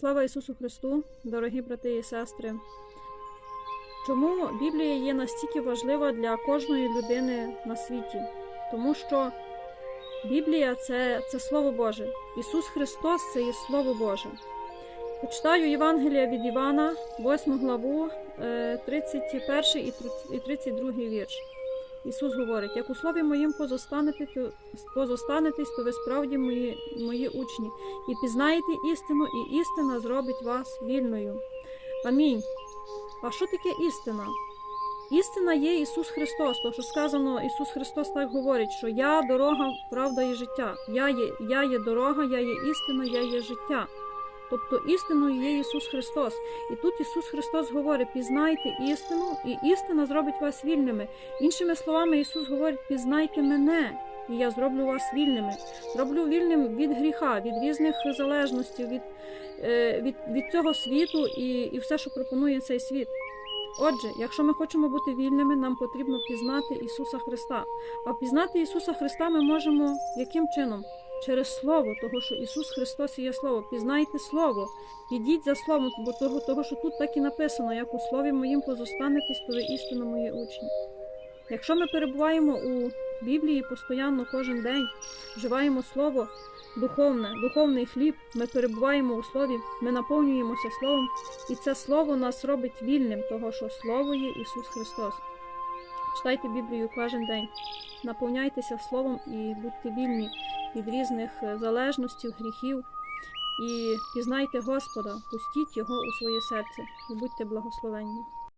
Слава Ісусу Христу, дорогі брати і сестри. Чому Біблія є настільки важлива для кожної людини на світі? Тому що Біблія це, це Слово Боже. Ісус Христос це є Слово Боже. Почитаю Євангелія від Івана, 8 главу, е, 31 і 32 вірш. Ісус говорить: як у слові моїм позостанете, позостанетесь, то ви справді мої, мої учні, і пізнаєте істину, і істина зробить вас вільною. Амінь. А що таке істина? Істина є Ісус Христос, тому що сказано, Ісус Христос так говорить, що я дорога, правда і життя. Я є, я є дорога, я є істина, я є життя. Тобто істиною є Ісус Христос. І тут Ісус Христос говорить: пізнайте істину, і істина зробить вас вільними. Іншими словами, Ісус говорить: пізнайте мене, і я зроблю вас вільними. Зроблю вільним від гріха, від різних залежностей, від, е, від, від цього світу і, і все, що пропонує цей світ. Отже, якщо ми хочемо бути вільними, нам потрібно пізнати Ісуса Христа. А пізнати Ісуса Христа ми можемо яким чином? Через Слово, того, що Ісус Христос є Слово. Пізнайте Слово, ідіть за Словом, бо того, того, що тут так і написано, як у слові моїм позостанетесь, то ви істинно мої учні. Якщо ми перебуваємо у Біблії постійно кожен день, вживаємо слово духовне, духовний хліб, ми перебуваємо у слові, ми наповнюємося Словом, і це Слово нас робить вільним, того, що Слово є Ісус Христос. Читайте Біблію кожен день, наповняйтеся Словом і будьте вільні від різних е, залежностей, гріхів. І пізнайте Господа, пустіть Його у своє серце і будьте благословенні.